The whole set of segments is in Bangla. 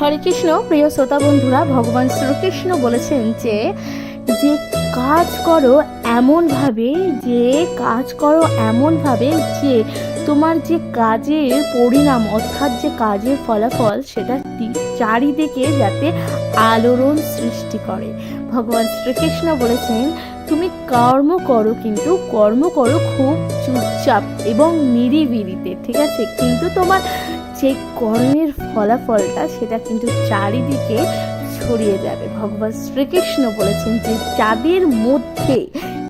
হরে কৃষ্ণ, প্রিয় শ্রোতা বন্ধুরা, ভগবান শ্রীকৃষ্ণ বলেছেন যে যে কাজ করো এমনভাবে, যে কাজ করো এমনভাবে যে তোমার যে কাজের পরিণাম, অর্থাৎ যে কাজের ফলাফল, সেটা চারিদিকে যাতে আলোড়ন সৃষ্টি করে। ভগবান শ্রীকৃষ্ণ বলেছেন, তুমি কর্ম করো কিন্তু কর্ম করো খুব চুপচাপ এবং নিরিবিলিতে, ঠিক আছে? কিন্তু তোমার যে কর্মের ফলাফলটা সেটা কিন্তু চারিদিকে ছড়িয়ে যাবে। ভগবান শ্রীকৃষ্ণ বলেছেন যে যাদের মধ্যে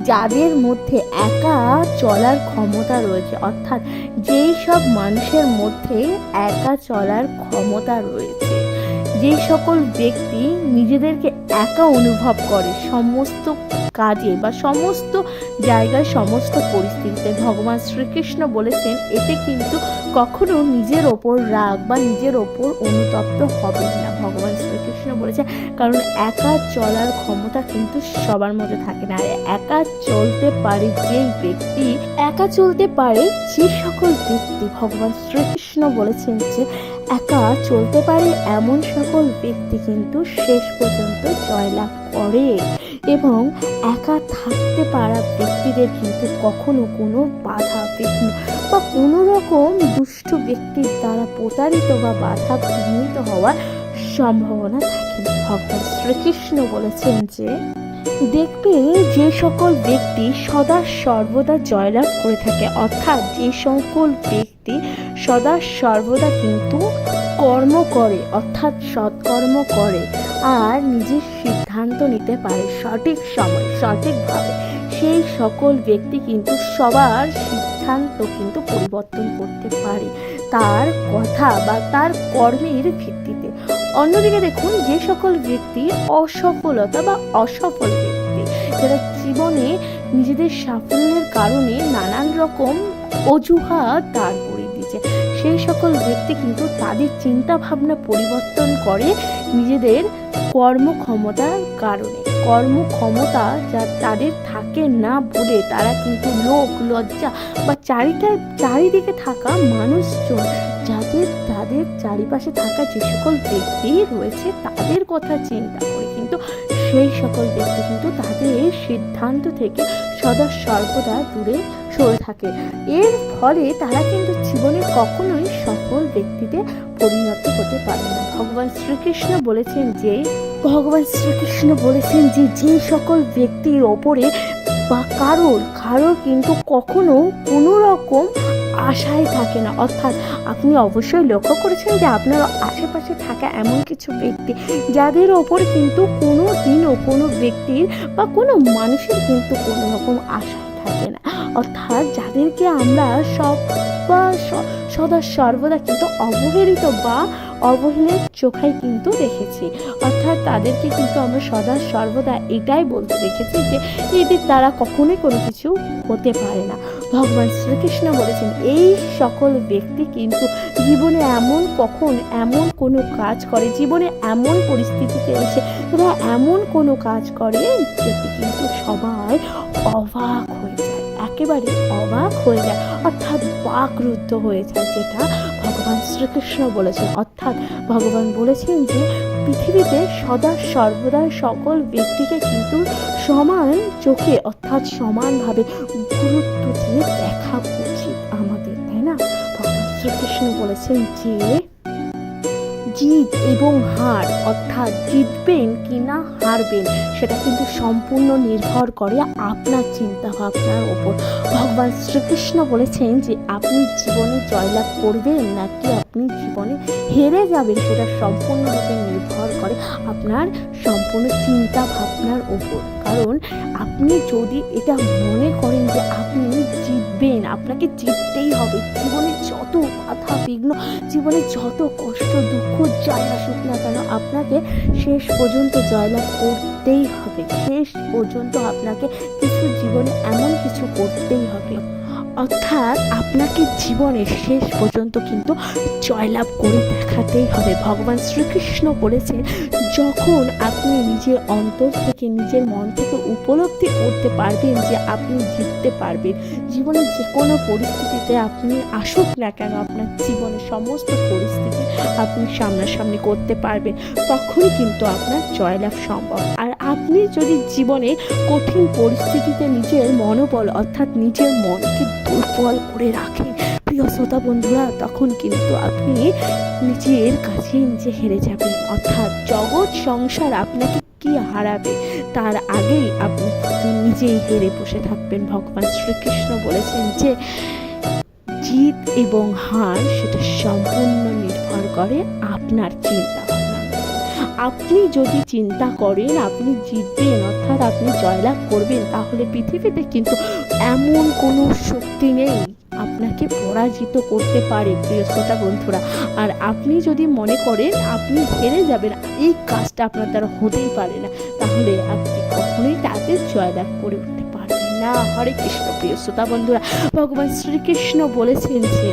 যাদের মধ্যে একা চলার ক্ষমতা রয়েছে, অর্থাৎ যেই সব মানুষের মধ্যে একা চলার ক্ষমতা রয়েছে যেই সকল ব্যক্তি নিজেদেরকে একা অনুভব করে, সমস্ত কাজে বা সমস্ত জায়গায়, সমস্ত পরিস্থিতিতে ভগবান শ্রীকৃষ্ণ বলেছেন, এতে কিন্তু কখনো নিজের ওপর রাগ বা নিজের ওপর অনুতপ্ত হবে না, ভগবান শ্রীকৃষ্ণ বলেছেন। কারণ একা চলার ক্ষমতা কিন্তু সবার মধ্যে থাকে না। একা চলতে পারে যেই ব্যক্তি, একা চলতে পারে যে সকল ব্যক্তি, ভগবান শ্রীকৃষ্ণ বলেছেন যে একা চলতে পারে এমন সকল ব্যক্তি কিন্তু শেষ পর্যন্ত জয়লাভ করে এবং একা থাকতে পারা ব্যক্তিদের কিন্তু কখনো কোনো বাধা বিঘ্ন বা কোনো রকম দুষ্ট ব্যক্তির দ্বারা প্রতারিত বা বাধা বিঘ্নিত হওয়ার সম্ভাবনা থাকে। ভগবান শ্রীকৃষ্ণ বলেছেন যে, দেখবে যে সকল ব্যক্তি সদা সর্বদা জয়লাভ করে থাকে, অর্থাৎ যে সকল ব্যক্তি সদা সর্বদা কিন্তু কর্ম করে, অর্থাৎ সৎকর্ম করে আর নিজের সিদ্ধান্ত নিতে পারে সঠিক সময়, সঠিকভাবে। সেই সকল ব্যক্তি কিন্তু সবার সিদ্ধান্ত কিন্তু পরিবর্তন করতে পারে তার কথা বা তার কর্মের ভিত্তিতে। অন্যদিকে দেখুন, যে সকল ব্যক্তি অসফলতা বা অসফল ব্যক্তি, যারা জীবনে নিজেদের সাফল্যের কারণে নানান রকম অজুহাত দাঁড় সেই সকল ব্যক্তি কিন্তু তাদের চিন্তা ভাবনা পরিবর্তন করে নিজেদের কর্মক্ষমতার কারণে। কর্মক্ষমতা যা তাদের থাকে না বলে তারা কিন্তু লোক লজ্জা বা চারিটা চারিদিকে থাকা মানুষজন যাদের, তাদের চারিপাশে থাকা যে সকল ব্যক্তি রয়েছে তাদের কথা চিন্তা করে কিন্তু সেই সকল ব্যক্তি কিন্তু তাদের সিদ্ধান্ত থেকে সদা সর্বদা দূরে সরে থাকে। এর ফলে তারা কিন্তু জীবনে কখনোই সফল ব্যক্তিতে পরিণত হতে পারে না। ভগবান শ্রীকৃষ্ণ বলেছেন যে, ভগবান শ্রীকৃষ্ণ বলেছেন যে যে সকল ব্যক্তির ওপরে বা কারোর কারোর কিন্তু কখনো কোনো রকম আশায় থাকে না। অর্থাৎ আপনি অবশ্যই লক্ষ্য করেছেন যে, আপনার আশেপাশে থাকা এমন কিছু ব্যক্তি, যাদের ওপর কিন্তু কোনো দিনও কোনো ব্যক্তির বা কোনো মানুষের কিন্তু কোনো রকম আশায় থাকে না। অর্থাৎ যাদেরকে আমরা সব বা সদা সর্বদা কিন্তু অবহেলিত বা অবহেলের চোখাই কিন্তু দেখেছি অর্থাৎ তাদেরকে কিন্তু আমরা সদা সর্বদা এটাই বলতে দেখেছি যে, এদের দ্বারা কখনোই কোনো কিছু হতে পারে না। ভগবান শ্রীকৃষ্ণ বলেছেন, এই সকল ব্যক্তি কিন্তু জীবনে এমন কখন এমন কোনো কাজ করে, জীবনে এমন পরিস্থিতিতে এসে তারা এমন কোনো কাজ করে, যেটি কিন্তু সবাই অবাক হয়ে যায়। একেবারে অবাক হয়ে যায়। অর্থাৎ বাকরুদ্ধ হয়ে যায় যেটা ভগবান শ্রীকৃষ্ণ বলেছেন। অর্থাৎ ভগবান বলেছেন যে, পৃথিবীতে সদা সর্বদা সকল ব্যক্তিকে কিন্তু সমান চোখে, অর্থাৎ সমানভাবে গুরুত্ব দিয়ে দেখা উচিত আমাদের, তাই না? ভগবান শ্রীকৃষ্ণ বলেছেন যে জিত এবং হার, অর্থাৎ জিতবেন কি না, হারবেন, সেটা কিন্তু সম্পূর্ণ নির্ভর করে আপনার চিন্তা ভাবনার ওপর। ভগবান শ্রীকৃষ্ণ বলেছেন যে, আপনি জীবনে জয়লাভ করবেন নাকি আপনি জীবনে হেরে যাবেন? সেটা সম্পূর্ণরূপে নির্ভর করে আপনার সম্পূর্ণ চিন্তা ভাবনার ওপর। কারণ আপনি যদি এটা মনে করেন যে আপনি জিতবেন, আপনাকে জিততেই হবে। জীবনে যত বাধা, বিঘ্ন, জীবনে যত কষ্ট, দুঃখ, যাই আসুক না কেন, আপনাকে শেষ পর্যন্ত জয়লাভ করতেই হবে। শেষ পর্যন্ত আপনাকে কিছু জীবনে এমন কিছু করতেই হবে। অর্থাৎ আপনাকে জীবনের শেষ পর্যন্ত কিন্তু জয়লাভ করে দেখাতেই হবে। ভগবান শ্রীকৃষ্ণ বলেছেন, যখন আপনি নিজের অন্তর থেকে নিজের মন থেকে উপলব্ধি করতে পারবেন যে আপনি জিততে পারবেন জীবনের যে কোনো পরিস্থিতিতে আপনি আসুক না কেন, আপনার জীবনের সমস্ত পরিস্থিতি আপনি সামনাসামনি করতে পারবেন, তখনই কিন্তু আপনার জয়লাভ সম্ভব। আপনি যদি জীবনে কঠিন পরিস্থিতিতে নিজের মনোবল অর্থাৎ নিজের মনকে দুর্বল করে রাখেন প্রিয় শ্রোতা বন্ধুরা, তখন কিন্তু আপনি নিজের কাছে নিজে হেরে যাবেন অর্থাৎ জগৎ সংসার আপনাকে কি হারাবে, তার আগেই আপনি নিজেই হেরে বসে থাকবেন ভগবান শ্রীকৃষ্ণ বলেছেন যে, জিত এবং হার সেটা সম্পূর্ণ নির্ভর করে আপনার চিন্তা। আপনি যদি চিন্তা করেন, আপনি জিতবেন, অর্থাৎ আপনি জয়লাভ করবেন, তাহলে পৃথিবীতে কিন্তু এমন কোনো শক্তি নেই আপনাকে পরাজিত করতে পারে শ্রোতা বন্ধুরা। আর আপনি যদি মনে করেন, আপনি হেরে যাবেন, এই কাজটা আপনার দ্বারা হতেই পারে না, তাহলে আপনি কখনোই তাতে জয়লাভ করে উঠতে পারবেন না। হরে কৃষ্ণ শ্রোতা বন্ধুরা, ভগবান শ্রীকৃষ্ণ বলেছেন যে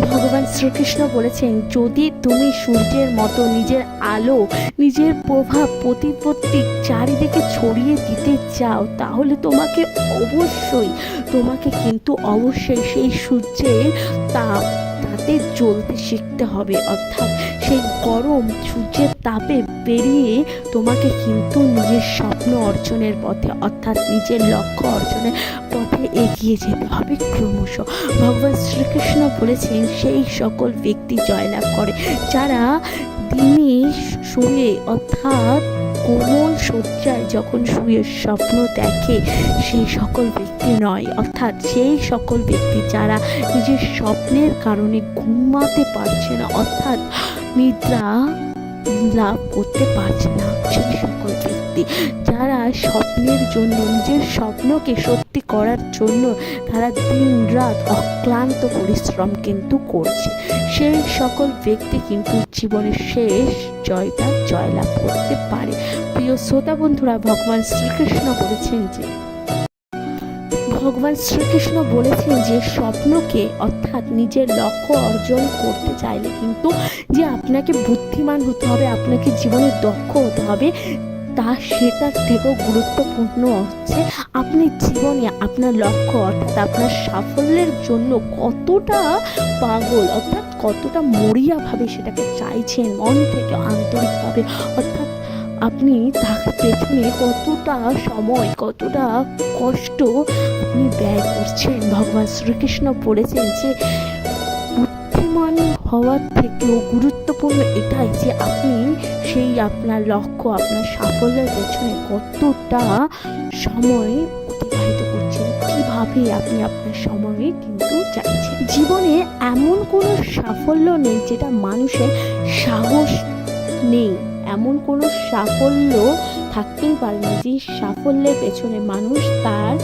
ভগবান শ্রীকৃষ্ণ বলেছেন, যদি তুমি সূর্যের মতো নিজের আলো, নিজের প্রভাব, প্রতিপত্তি চারিদিকে ছড়িয়ে দিতে চাও, তাহলে তোমাকে অবশ্যই, তোমাকে কিন্তু অবশ্যই সেই সূর্যের তাপ তাতে জ্বলতে শিখতে হবে। অর্থাৎ সেই গরম সূর্যের তাপে পেরিয়ে তোমাকে কিন্তু নিজের স্বপ্ন অর্জনের পথে, অর্থাৎ নিজের লক্ষ্য অর্জনের পথে এগিয়ে যেতে হবে ক্রমশ। ভগবান শ্রীকৃষ্ণ বলেছেন, সেই সকল ব্যক্তি জয়লাভ করে, যারা দিনে শুয়ে অর্থাৎ কোমল শয্যায় যখন শুয়ে স্বপ্ন দেখে, সেই সকল ব্যক্তি নয়, অর্থাৎ সেই সকল ব্যক্তি যারা নিজের স্বপ্নের কারণে ঘুমাতে পারছে না, অর্থাৎ নিদ্রা লাভ করতে পারছে না। সেই সকল ব্যক্তি যারা স্বপ্নের জন্য, নিজের স্বপ্নকে সত্যি করার জন্য তারা দিন রাত অক্লান্ত পরিশ্রম কিন্তু করছে। সেই সকল ব্যক্তি কিন্তু জীবনের শেষ জয়টা জয়লাভ করতে পারে। প্রিয় শ্রোতা বন্ধুরা, ভগবান শ্রীকৃষ্ণ বলেছেন যে ভগবান শ্রীকৃষ্ণ বলেছেন যে স্বপ্নকে অর্থাৎ নিজের লক্ষ্য অর্জন করতে চাইলে কিন্তু যে আপনাকে বুদ্ধিমান হতে হবে, আপনাকে জীবনে দক্ষ হতে হবে, তা সেটার থেকেও গুরুত্বপূর্ণ হচ্ছে আপনি জীবনে আপনার লক্ষ্য অর্থাৎ আপনার সাফল্যের জন্য কতটা পাগল অর্থাৎ কতটা মরিয়াভাবে সেটাকে চাইছেন, মন থেকে আন্তরিকভাবে অর্থাৎ আপনি তার পেছনে কতটা সময়, কতটা কষ্ট আপনি ব্যয় করছেন? ভগবান শ্রীকৃষ্ণ পড়েছেন যে, বুদ্ধিমান হওয়ার থেকেও গুরুত্বপূর্ণ এটাই যে আপনি সেই আপনার লক্ষ্য, আপনার সাফল্যের পেছনে কতটা সময় অতিবাহিত করছেন, কীভাবে আপনি আপনার সময়ে কিন্তু চাইছেন? জীবনে এমন কোনো সাফল্য নেই যেটা মানুষের সাহস নেই। এমন কোনো সাফল্য থাকতেই পারে না যে সাফল্যের পেছনে মানুষ তার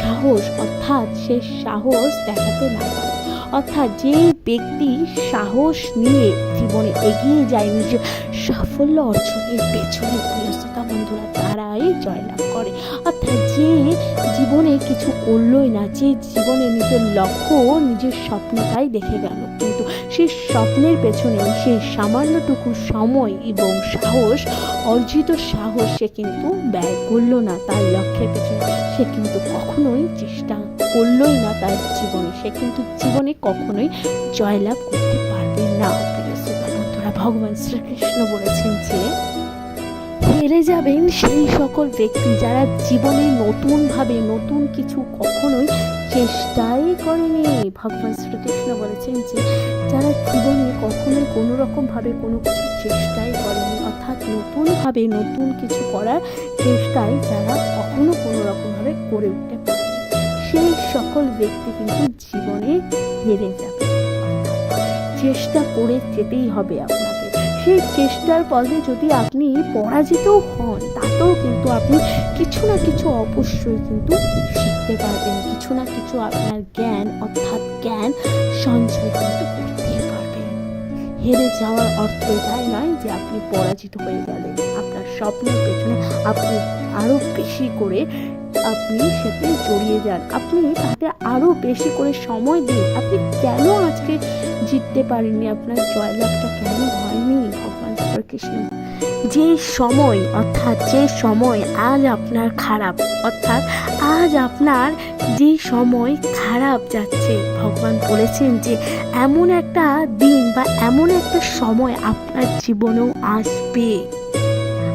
সাহস, অর্থাৎ সে সাহস দেখাতে না পারে। অর্থাৎ যে ব্যক্তি সাহস নিয়ে জীবনে এগিয়ে যায় নিজের সাফল্য অর্জনের পেছনে বন্ধুরা। তারাই জয়লাভ করে। অর্থাৎ যে জীবনে কিছু করলোই না, যে জীবনে নিজের লক্ষ্য নিজের স্বপ্নটাই দেখে গেল। কিন্তু সেই স্বপ্নের পেছনে সে সামান্যটুকু সময় এবং সাহস, অর্জিত সাহস সে কিন্তু ব্যয় করল না তার লক্ষ্যের পেছনে। সে কিন্তু কখনোই চেষ্টা করলোই না তার জীবনে। সে কিন্তু জীবনে কখনোই জয়লাভ করতে পারবে না। ভগবান শ্রীকৃষ্ণ বলেছেন যে হেরে যাবেন সেই সকল ব্যক্তি যারা জীবনে নতুনভাবে নতুন কিছু কখনোই চেষ্টাই করেনি। ভগবান শ্রীকৃষ্ণ বলেছেন যে, যারা জীবনে কখনোই কোনো রকমভাবে কোনো কিছু চেষ্টাই করেনি, অর্থাৎ নতুনভাবে নতুন কিছু করার চেষ্টাই যারা কখনো কোনো রকমভাবে করে উঠতে পারেনি, সেই সকল ব্যক্তি কিন্তু জীবনে হেরে যাবে। চেষ্টা করে যেতেই হবে আপনাকে সেই চেষ্টার পথে যদি আপনি পরাজিত হন, তাতেও কিন্তু আপনি কিছু না কিছু অবশ্যই কিন্তু শিখতে পারবেন। কিছু না কিছু আপনার জ্ঞান, অর্থাৎ জ্ঞান সঞ্চয় কিন্তু করতেই পারবেন। হেরে যাওয়ার অর্থ এটাই নয় যে আপনি পরাজিত হয়ে গেলেন আপনার স্বপ্নের পেছনে আপনি আরও বেশি করে আপনি সাথে জড়িয়ে যান। আপনি তাতে আরও বেশি করে সময় দিন। আপনি কেন আজকে জিততে পারেননি আপনার জয়লাভটা কেন হয়নি ভগবান শ্রীকৃষ্ণ? যে সময়, অর্থাৎ যে সময় আজ আপনার খারাপ, অর্থাৎ আজ আপনার যে সময় খারাপ যাচ্ছে, ভগবান বলেছেন যে এমন একটা দিন বা এমন একটা সময় আপনার জীবনেও আসবে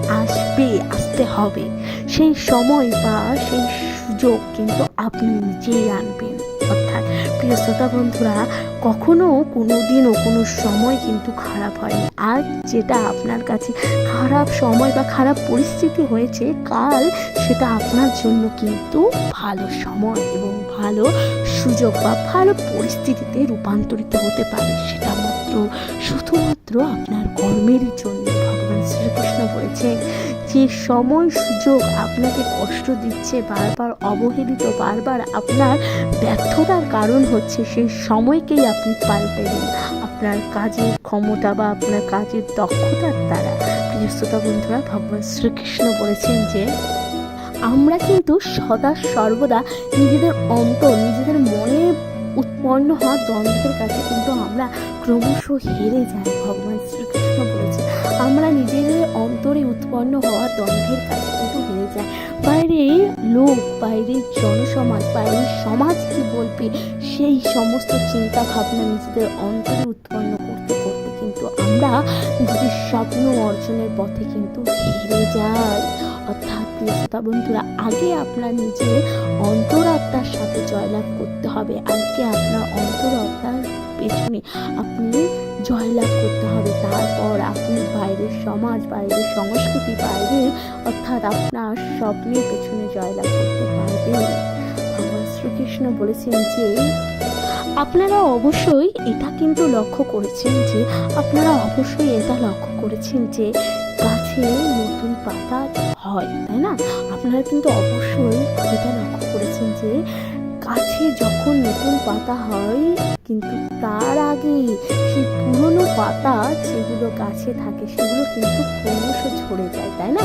আসবে, আসতে হবে। সেই সময় বা সেই সুযোগ কিন্তু আপনি নিজেই আনবেন। অর্থাৎ প্রিয় শ্রোতা বন্ধুরা, কখনো কোনো দিনও কোনো সময় কিন্তু খারাপ হয়নি। আজ যেটা আপনার কাছে খারাপ সময় বা খারাপ পরিস্থিতি হয়েছে, কাল সেটা আপনার জন্য কিন্তু ভালো সময় এবং ভালো সুযোগ বা ভালো পরিস্থিতিতে রূপান্তরিত হতে পারে। সেটা মাত্র, শুধুমাত্র আপনার কর্মেরই জন্য ভগবান শ্রীকৃষ্ণ বলেছেন। যে সময় সুযোগ আপনাকে কষ্ট দিচ্ছে, বারবার অবহেলিত, বারবার আপনার ব্যর্থতার কারণ হচ্ছে সেই সময়কেই আপনি পাল্টে দিন। আপনার কাজের ক্ষমতা বা আপনার কাজের দক্ষতার দ্বারা। প্রিয় শ্রোতা বন্ধুরা, ভগবান শ্রীকৃষ্ণ বলেছেন যে, আমরা কিন্তু সদা সর্বদা নিজেদের অন্তর, নিজেদের মনে উৎপন্ন হওয়া দ্বন্দ্বের কাছে কিন্তু আমরা ক্রমশ হেরে যাই। ভগবান আমরা নিজেদের অন্তরে উৎপন্ন হওয়া দ্বন্দ্বের কাছে কিন্তু হেরে যায় বাইরে লোক বাইরের জনসমাজ বাইরের সমাজ কি বলবে? সেই সমস্ত চিন্তা ভাবনা নিজেদের অন্তরে উৎপন্ন করতে করতে কিন্তু আমরা নিজেদের স্বপ্ন অর্জনের পথে কিন্তু হেরে যাই। অর্থাৎ শ্রোতা বন্ধুরা, আগে আপনার নিজের অন্তরাত্মার সাথে জয়লাভ করতে হবে। আজকে আপনার অন্তরাত্মার পেছনে আপনি জয়লাভ করতে হবে। তারপর আপনি বাইরের সমাজ, বাইরের সংস্কৃতি, বাইরের অর্থাৎ আপনার স্বপ্নের পেছনে জয়লাভ করতে পারবেন। ভগবান শ্রীকৃষ্ণ বলেছেন যে, আপনারা অবশ্যই এটা কিন্তু লক্ষ্য করেছেন যে, আপনারা অবশ্যই এটা লক্ষ্য করেছেন যে, গাছে নতুন পাতা হয়, তাই না? আপনারা কিন্তু অবশ্যই এটা লক্ষ্য করেছেন যে গাছে যখন নতুন পাতা হয়, কিন্তু তার আগে সেই পুরনো পাতা যেগুলো গাছে থাকে, সেগুলো কিন্তু ক্রমশ ঝরে যায়, তাই না?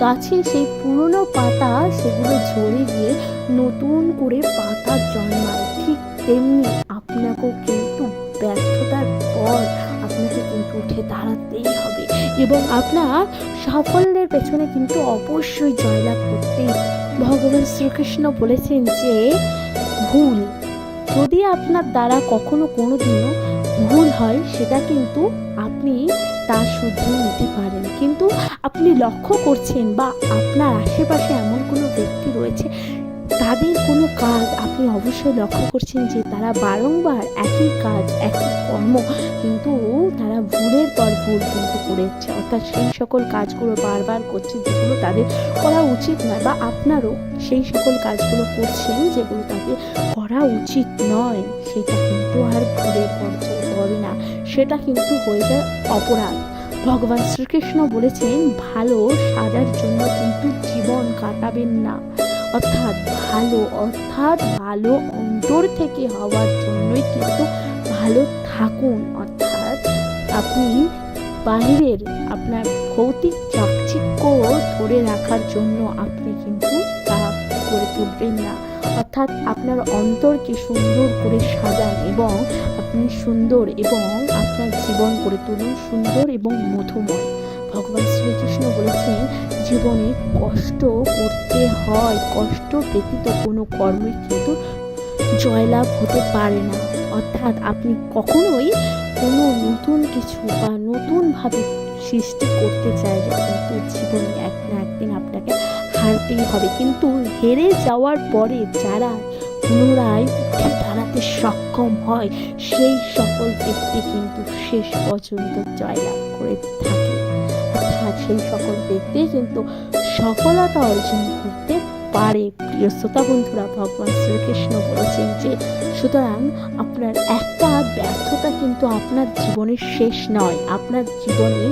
গাছে সেই পুরনো পাতা সেগুলো ঝরে গিয়ে নতুন করে পাতা জন্মায়। ঠিক তেমনি আপনাকেও কিন্তু ব্যর্থতার পর আপনাকে কিন্তু উঠে দাঁড়াতেই হবে এবং আপনার সাফল্যের পেছনে কিন্তু অবশ্যই জয়লাভ করতেই ভগবান শ্রীকৃষ্ণ বলেছেন যে ভুল। যদি আপনার দ্বারা কখনো কোনো দিনও ভুল হয়, সেটা কিন্তু আপনি তা শুধরে নিতে পারেন। কিন্তু আপনি লক্ষ্য করছেন বা আপনার আশেপাশে এমন কোনো ব্যক্তি রয়েছে তাদের কোনো কাজ আপনি অবশ্যই লক্ষ্য করছেন যে তারা বারংবার একই কাজ, একই কর্ম, কিন্তু তারা ভুলের পর ভুল কিন্তু করে যাচ্ছে। অর্থাৎ সেই সকল কাজগুলো বারবার করছে যেগুলো তাদের করা উচিত নয় বা আপনারও সেই সকল কাজগুলো করছেন যেগুলো তাদের করা উচিত নয়। সেটা কিন্তু আর ভুলের পর্যায়ে পড়ে না। সেটা কিন্তু হয়ে যায় অপরাধ। ভগবান শ্রীকৃষ্ণ বলেছেন, ভালো সাজার জন্য কিন্তু জীবন কাটাবেন না। অর্থাৎ ভালো অর্থাৎ ভালো অন্তর থেকে হওয়ার জন্যই কিন্তু ভালো থাকুন। অর্থাৎ আপনি বাইরের আপনার ভৌতিক চাকচিক্য ধরে রাখার জন্য আপনি কিন্তু তা করে তুলবেন না। অর্থাৎ আপনার অন্তরকে সুন্দর করে সাজান এবং আপনি সুন্দর এবং আপনার জীবন করে তুলুন সুন্দর এবং মধুময়। ভগবান শ্রীকৃষ্ণ বলেছেন জীবনে কষ্ট করতে হয়। কষ্ট ব্যতীত কোনো কর্মই কিন্তু জয়লাভ হতে পারে না। অর্থাৎ আপনি কখনোই কোনো নতুন কিছু বা নতুনভাবে সৃষ্টি করতে চাইলে কিন্তু জীবনে এক না একদিন আপনাকে হারতেই হবে। কিন্তু হেরে যাওয়ার পরে যারা পুনরায় উঠে দাঁড়াতে সক্ষম হয়, সেই সকল ব্যক্তি কিন্তু শেষ পর্যন্ত জয়লাভ করে থাকে। অর্থাৎ সেই সকল ব্যক্তি, কিন্তু সফলতা অর্জন করতে পারে। প্রিয় শ্রোতা বন্ধুরা, ভগবান শ্রীকৃষ্ণ বলেছেন যে, সুতরাং আপনার একটা ব্যর্থতা কিন্তু আপনার জীবনের শেষ নয়, আপনার জীবনে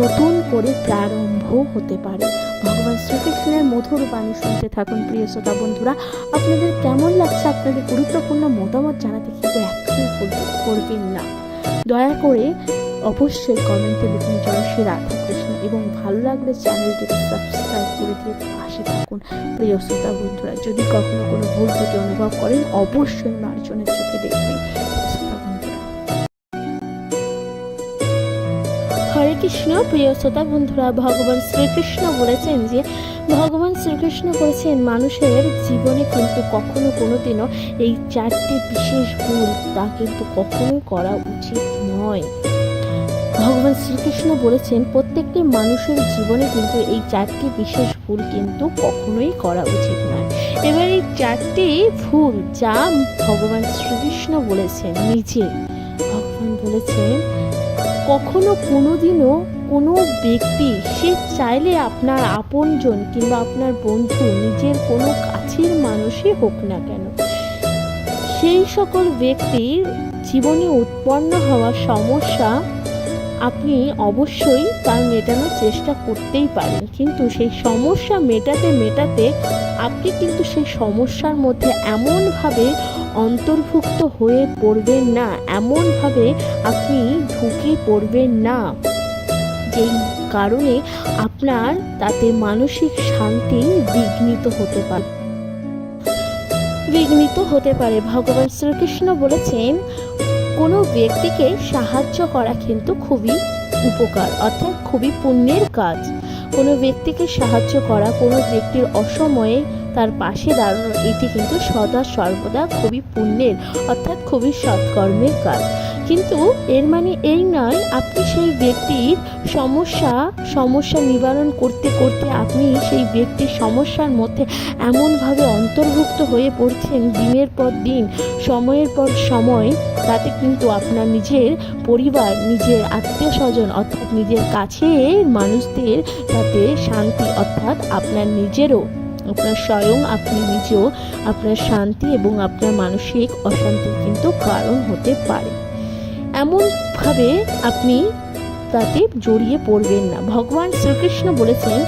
নতুন করে প্রারম্ভ হতে পারে। ভগবান শ্রীকৃষ্ণের মধুর বাণী শুনতে থাকুন, প্রিয় শ্রোতা বন্ধুরা। আপনাদের কেমন লাগছে আপনাদের গুরুত্বপূর্ণ মতামত জানাতে কিন্তু একদমই করবেন না। দয়া করে অবশ্যই কমেন্টে লিখুন, জয় শ্রী রাধা। এবং ভালো লাগলে চ্যানেলটিকে সাবস্ক্রাইব করে দিয়ে পাশে থাকুন। প্রিয় শ্রোতা বন্ধুরা, যদি কখনো কোনো ভুল ত্রুটি অনুভব করেন, অবশ্যই মার্জনের চোখে দেখবেন। হরে কৃষ্ণ, প্রিয় শ্রোতা বন্ধুরা, ভগবান শ্রীকৃষ্ণ বলেছেন যে, ভগবান শ্রীকৃষ্ণ বলেছেন, মানুষের জীবনে কিন্তু কখনো কোনোদিনও এই চারটি বিশেষ ভুল তা কিন্তু কখনোই করা উচিত নয়। ভগবান শ্রীকৃষ্ণ বলেছেন, প্রত্যেকটি মানুষের জীবনে কিন্তু এই চারটি বিশেষ ভুল কিন্তু কখনোই করা উচিত নয়। এবার এই চারটি ভুল যা ভগবান শ্রীকৃষ্ণ বলেছেন নিজে। ভগবান বলেছেন, কখনো কোনোদিনও কোনো ব্যক্তি, সে চাইলে আপনার আপনজন কিংবা আপনার বন্ধু, নিজের কোনো কাছের মানুষই হোক না কেন। সেই সকল ব্যক্তির জীবনে উৎপন্ন হওয়া সমস্যা আপনি অবশ্যই তার মেটানোর চেষ্টা করতেই পারেন। কিন্তু সেই সমস্যা মেটাতে মেটাতে আপনি কিন্তু সেই সমস্যার মধ্যে এমনভাবে অন্তর্ভুক্ত হয়ে পড়বেন না, এমনভাবে আপনি ঢুকে পড়বেন না। যেই কারণে আপনার তাতে মানসিক শান্তি বিঘ্নিত হতে পারে। বিঘ্নিত হতে পারে। ভগবান শ্রীকৃষ্ণ বলেছেন কোনো ব্যক্তিকে সাহায্য করা কিন্তু খুবই উপকার, অর্থাৎ খুবই পুণ্যের কাজ। কোনো ব্যক্তিকে সাহায্য করা, কোনো ব্যক্তির অসময়ে তার পাশে দাঁড়ানো, এটি কিন্তু সদা সর্বদা খুবই পুণ্যের, অর্থাৎ খুবই সৎকর্মের কাজ। কিন্তু এর মানে এই নয়, আপনি সেই ব্যক্তির সমস্যা সমস্যা নিবারণ করতে করতে আপনি সেই ব্যক্তির সমস্যার মধ্যে এমনভাবে অন্তর্ভুক্ত হয়ে পড়ছেন দিনের পর দিন, সময়ের পর সময়, তাতে কিন্তু আপনার নিজের পরিবার, নিজের আত্মীয় স্বজন অর্থাৎ নিজের কাছে মানুষদের তাতে শান্তি অর্থাৎ আপনার নিজেরও, আপনার স্বয়ং আপনি নিজেও আপনার শান্তি এবং আপনার মানসিক অশান্তির কিন্তু কারণ হতে পারে। এমনভাবে আপনি তাতে জড়িয়ে পড়বেন না। ভগবান শ্রীকৃষ্ণ বলেছেন,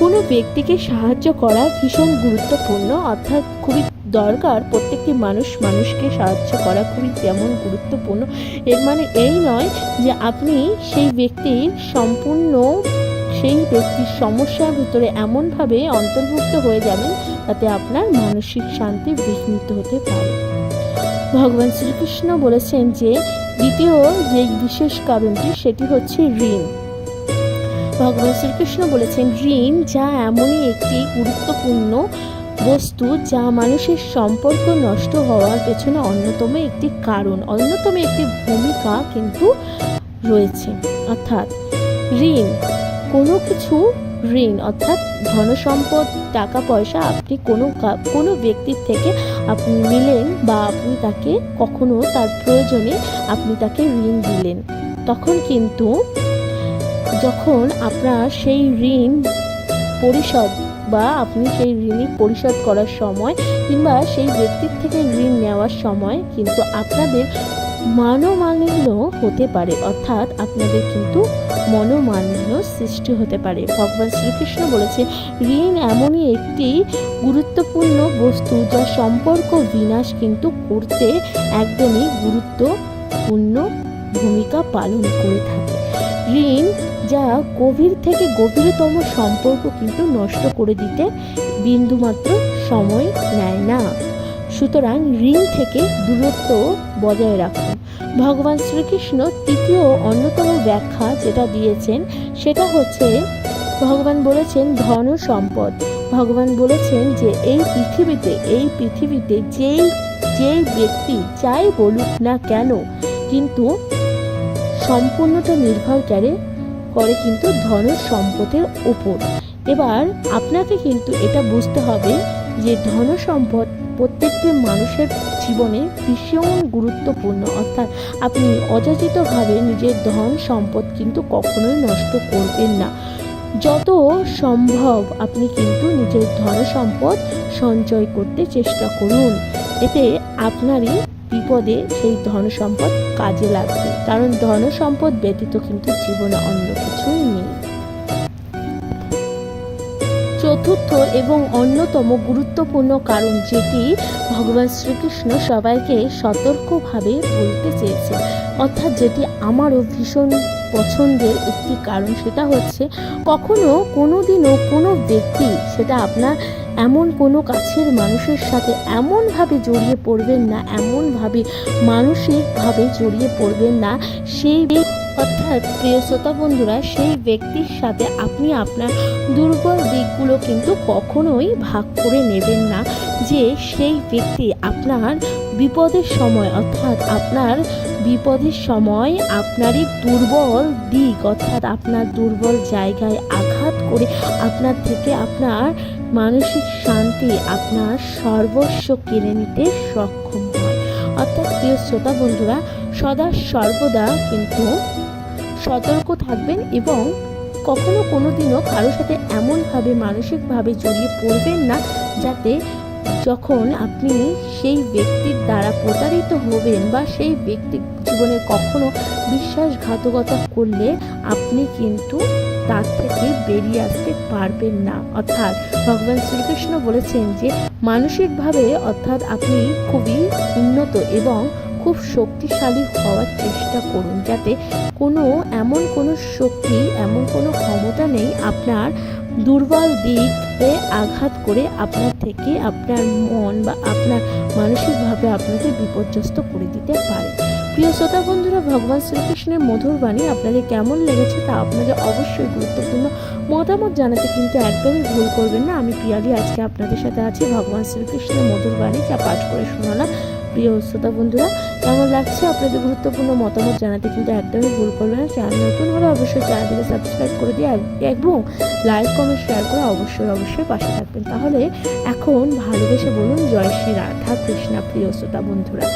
কোনো ব্যক্তিকে সাহায্য করা ভীষণ গুরুত্বপূর্ণ, অর্থাৎ খুবই দরকার প্রত্যেকটি মানুষ মানুষকে সাহায্য করা খুবই যেমন গুরুত্বপূর্ণ। এর মানে এই নয় যে আপনি সেই ব্যক্তির সম্পূর্ণ, সেই ব্যক্তির সমস্যার ভিতরে এমনভাবে অন্তর্ভুক্ত হয়ে যাবেন তাতে আপনার মানসিক শান্তি বিঘ্নিত হতে পারে। ভগবান শ্রীকৃষ্ণ বলেছেন যে দ্বিতীয় যে বিশেষ কারণটি সেটি হচ্ছে ঋণ। ভগবান শ্রীকৃষ্ণ বলেছেন, ঋণ যা এমনই একটি গুরুত্বপূর্ণ বস্তু যা মানুষের সম্পর্ক নষ্ট হওয়ার পেছনে অন্যতম একটি কারণ, অন্যতম একটি ভূমিকা কিন্তু রয়েছে। অর্থাৎ ঋণ, কোনো কিছু ঋণ, অর্থাৎ ধনসম্পদ টাকা পয়সা আপনি কোনো কোনো ব্যক্তির থেকে আপনি নিলেন বা আপনি তাকে কখনো তার প্রয়োজনে আপনি তাকে ঋণ দিলেন। তখন কিন্তু যখন আপনার সেই ঋণ পরিশোধ বা আপনি সেই ঋণই পরিশোধ করার সময় কিংবা সেই ব্যক্তির থেকে ঋণ নেওয়ার সময় কিন্তু আপনাদের মানমালিন্য হতে পারে, অর্থাৎ আপনাদের কিন্তু মনোমালিন্য সৃষ্টি হতে পারে। ভগবান শ্রীকৃষ্ণ বলেছে ঋণ এমনই একটি গুরুত্বপূর্ণ বস্তু যা সম্পর্ক বিনাশ কিন্তু করতে একদমই গুরুত্বপূর্ণ ভূমিকা পালন করে থাকে। ঋণ যা গভীর থেকে গভীরতম সম্পর্ক কিন্তু নষ্ট করে দিতে বিন্দুমাত্র সময় নেয় না। সুতরাং ঋণ থেকে দূরত্ব বজায় রাখুন। ভগবান শ্রীকৃষ্ণ তৃতীয় অন্যতম ব্যাখ্যা যেটা দিয়েছেন, সেটা হচ্ছে ভগবান বলেছেন ধন সম্পদ। ভগবান বলেছেন যে এই পৃথিবীতে এই পৃথিবীতে যেই যেই ব্যক্তি যাই বলুক না কেন, কিন্তু সম্পূর্ণটা নির্ভর করে করে কিন্তু ধন সম্পদের ওপর। এবার আপনাকে কিন্তু এটা বুঝতে হবে যে ধন সম্পদ প্রত্যেকটি মানুষের জীবনে ভীষণ গুরুত্বপূর্ণ। অর্থাৎ আপনি অযাচিতভাবে নিজের ধন সম্পদ কিন্তু কখনোই নষ্ট করবেন না। যত সম্ভব আপনি কিন্তু নিজের ধন সম্পদ সঞ্চয় করতে চেষ্টা করুন। এতে আপনারই বিপদে সেই ধন সম্পদ কাজে লাগবে। কারণ ধন সম্পদ ব্যতীত কিন্তু জীবনে অন্য কিছুই নেই। চতুর্থ এবং অন্যতম গুরুত্বপূর্ণ কারণ যেটি ভগবান শ্রীকৃষ্ণ সবাইকে সতর্কভাবে বলতে চেয়েছে অর্থাৎ যেটি আমারও ভীষণ পছন্দের একটি কারণ সেটা হচ্ছে, কখনো কোনো দিনও কোনো ব্যক্তি সেটা আপনার এমন কোনো কাছের মানুষের সাথে এমনভাবে জড়িয়ে পড়বেন না, এমনভাবে মানসিকভাবে জড়িয়ে পড়বেন না, সেই ব্যক্তি- অর্থাৎ প্রিয় শ্রোতা বন্ধুরা, সেই ব্যক্তির সাথে আপনি আপনার দুর্বল দিকগুলো কিন্তু কখনোই ভাগ করে নেবেন না। যে সেই ব্যক্তি আপনার বিপদের সময়, অর্থাৎ আপনার বিপদের সময় আপনারই দুর্বল দিক, অর্থাৎ আপনার দুর্বল জায়গায় আঘাত করে আপনার থেকে আপনার মানসিক শান্তি, আপনার সর্বস্ব কেড়ে নিতে সক্ষম হয়। অর্থাৎ প্রিয় শ্রোতা বন্ধুরা, সদা সর্বদা কিন্তু সতর্ক থাকবেন এবং কখনো কোনো দিনও কারোর সাথে এমনভাবে, মানসিকভাবে জড়িয়ে পড়বেন না, যাতে যখন আপনি সেই ব্যক্তির দ্বারা প্রতারিত হবেন বা সেই ব্যক্তির জীবনে কখনো বিশ্বাসঘাতকতা করলে আপনি কিন্তু তার থেকে বেরিয়ে আসতে পারবেন না। অর্থাৎ ভগবান শ্রীকৃষ্ণ বলেছেন যে, মানসিকভাবে অর্থাৎ আপনি খুবই উন্নত এবং খুব শক্তিশালী হওয়ার চেষ্টা করুন যাতে কোনো, এমন কোনো শক্তি, এমন কোনো ক্ষমতা নেই আপনার দুর্বল দিকে আঘাত করে আপনার থেকে আপনার মন বা আপনার মানসিকভাবে আপনাকে বিপর্যস্ত করে দিতে পারে। প্রিয় শ্রোতা বন্ধুরা, ভগবান শ্রীকৃষ্ণের মধুর বাণী আপনাদের কেমন লেগেছে তা আপনাদের অবশ্যই গুরুত্বপূর্ণ মতামত জানাতে কিন্তু একদমই ভুল করবেন না। আমি পিয়ালি আজকে আপনাদের সাথে আছি। ভগবান শ্রীকৃষ্ণের মধুর বাণী যা পাঠ করে শোনালাম। প্রিয় শ্রোতা বন্ধুরা কেমন লাগছে আপনাদের গুরুত্বপূর্ণ মতামত জানাতে। কিন্তু একদমই ভুল করবে না, চ্যানেল নতুন হলে অবশ্যই চ্যানেলটিকে সাবস্ক্রাইব করে দিয়ে এবং লাইক, কমেন্ট শেয়ার করে অবশ্যই অবশ্যই পাশে থাকবেন। তাহলে এখন ভালোবেসে বলুন, জয় শ্রী রাধা কৃষ্ণা প্রিয় শ্রোতা বন্ধুরা।